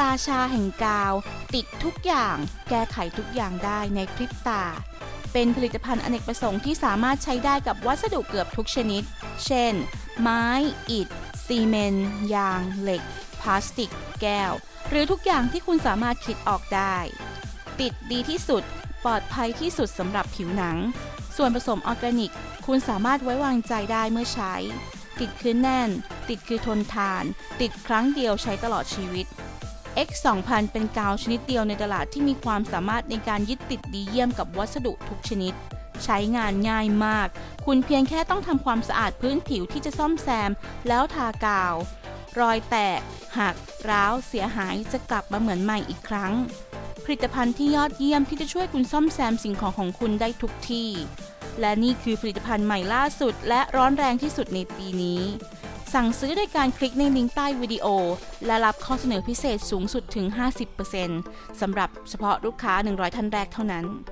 ราชาแห่งกาว ติดทุกอย่าง แก้ไขทุกอย่างได้ในพริบตา เป็นผลิตภัณฑ์อเนกประสงค์ที่สามารถใช้ได้กับวัสดุเกือบทุกชนิด เช่น ไม้ อิฐ ซีเมนต์ ยาง เหล็ก พลาสติก แก้ว หรือทุกอย่างที่คุณสามารถคิดออกได้ ติดดีที่สุด ปลอดภัยที่สุดสำหรับผิวหนัง ส่วนผสมออร์แกนิก คุณสามารถไว้วางใจได้เมื่อใช้ ติดคือแน่น ติดคือทนทาน ติดครั้งเดียวใช้ตลอดชีวิต X 2000เป็นกาวชนิดเดียวในตลาดที่มีความสามารถในการยึดติดดีเยี่ยมกับวัสดุทุกชนิด ใช้งานง่ายมาก คุณเพียงแค่ต้องทำความสะอาดพื้นผิวที่จะซ่อมแซม แล้วทากาว รอยแตก หัก ร้าว เสียหายจะกลับมาเหมือนใหม่อีกครั้ง ผลิตภัณฑ์ที่ยอดเยี่ยมที่จะช่วยคุณซ่อมแซมสิ่งของของคุณได้ทุกที่ และนี่คือผลิตภัณฑ์ใหม่ล่าสุด และร้อนแรงที่สุดในปีนี้ สั่งซื้อโดยการคลิกในลิงก์ใต้วิดีโอ และรับข้อเสนอพิเศษสูงสุดถึง 50%สำหรับเฉพาะลูกค้า 100 ท่านแรกเท่านั้น